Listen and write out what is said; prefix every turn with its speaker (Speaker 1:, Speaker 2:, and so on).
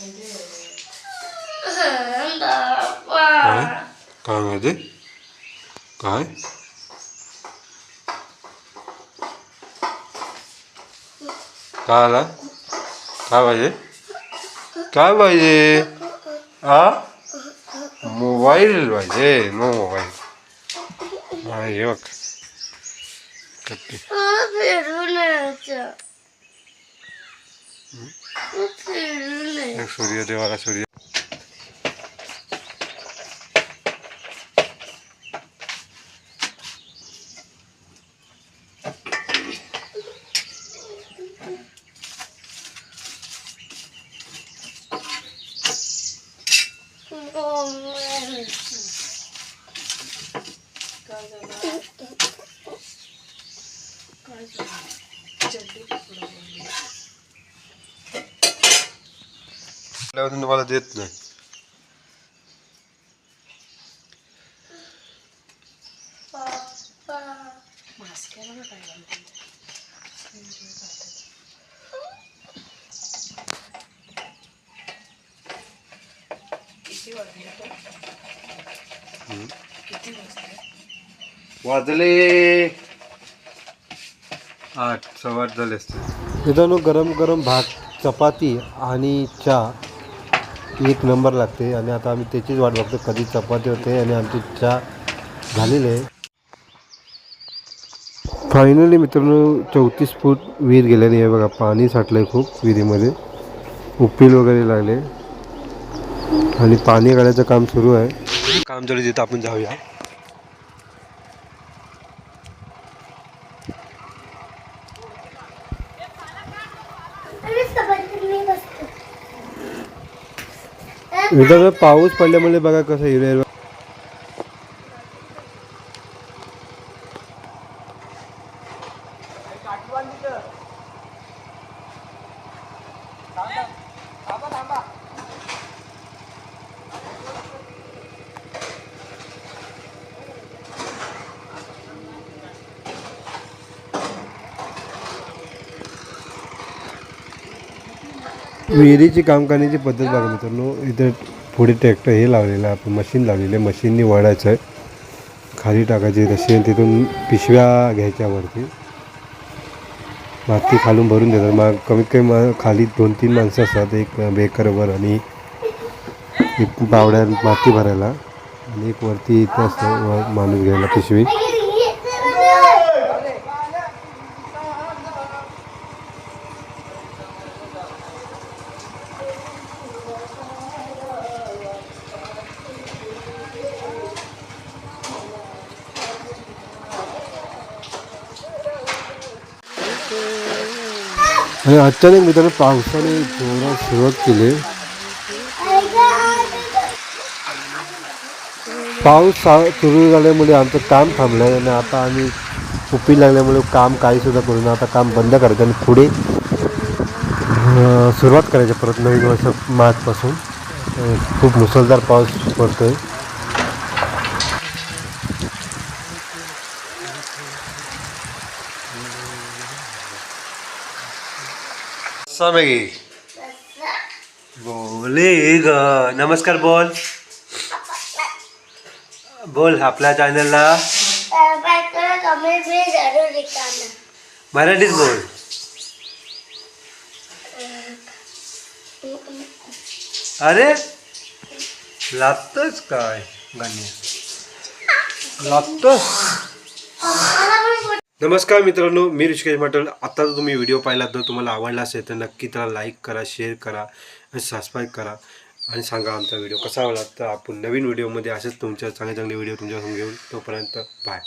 Speaker 1: なんだわ
Speaker 2: 考えてかいからかわいいかわいいあモバイルはいでのモバイルまあいいわかかって。
Speaker 1: あベルネちゃん？
Speaker 2: সরিয়ে দেওয়া সরিয়ে
Speaker 1: Oh, man.
Speaker 2: तुम्हाला देत नाही वाजले आठ सव्वा आठ झाले असते मित्रांनो गरम गरम भात चपाती आणि चहा. एक नंबर लागते आणि आता आम्ही त्याचीच वाट बघतो कधी चपाती होते आणि आमची चहा झालेली आहे. फायनली मित्रांनो चौतीस फूट विहीर गेल्याने हे बघा पाणी साठलंय खूप विहिरीमध्ये. उपील वगैरे लागले. आणि पाणी काढायचं काम सुरू आहे. काम जरी तिथं आपण जाऊया. मित्रांनो पाऊस पडल्यामुळे बघा कसं हिरव्या हिरव्या विहिरीची काम करण्याची पद्धत बघा मित्रांनो. इथे पुढे ट्रॅक्टर हे लावलेलं आहे. आपण मशीन लावलेलं आहे. मशीननी वळायचं आहे. खाली टाकायची तशी आणि तिथून पिशव्या घ्यायच्या वरती. माती खालून भरून देतात. मग कमीत कमी मा- खाली दोन तीन माणसं असतात. एक बेकरवर आणि एक बावड्या माती भरायला. आणि एक वरती इथं असतं माणूस घ्यायला पिशवी. आणि अचानक मित्रांनो पावसाने जोरात सुरुवात केली. पाऊस सुरू झाल्यामुळे आमचं काम थांबलं आहे आणि आता आम्ही उपी लागल्यामुळे काम काहीसुद्धा करू नये. आता काम बंद करायचं आणि पुढे सुरुवात करायची परत नवीन वर्ष मार्चपासून खूप मुसळधार पाऊस पडतो आहे बस्सा में गई बोलेगा। नमस्कार बोल। बोल आपल्या चैनल मराठी बोल। अरे लागतच काय? नमस्कार मित्रांनो मी ऋषिकेश मटल. आता जर तुम्ही व्हिडिओ पाहिला तर तुम्हाला आवडला असेल तर नक्की त्याला लाईक करा शेअर करा आणि सबस्क्राईब करा आणि सांगा आमचा व्हिडिओ कसा आवडला तर आपण नवीन व्हिडिओमध्ये असेच तुमच्या चांगले चांगले व्हिडिओ तुमच्यासमोर घेऊन तोपर्यंत बाय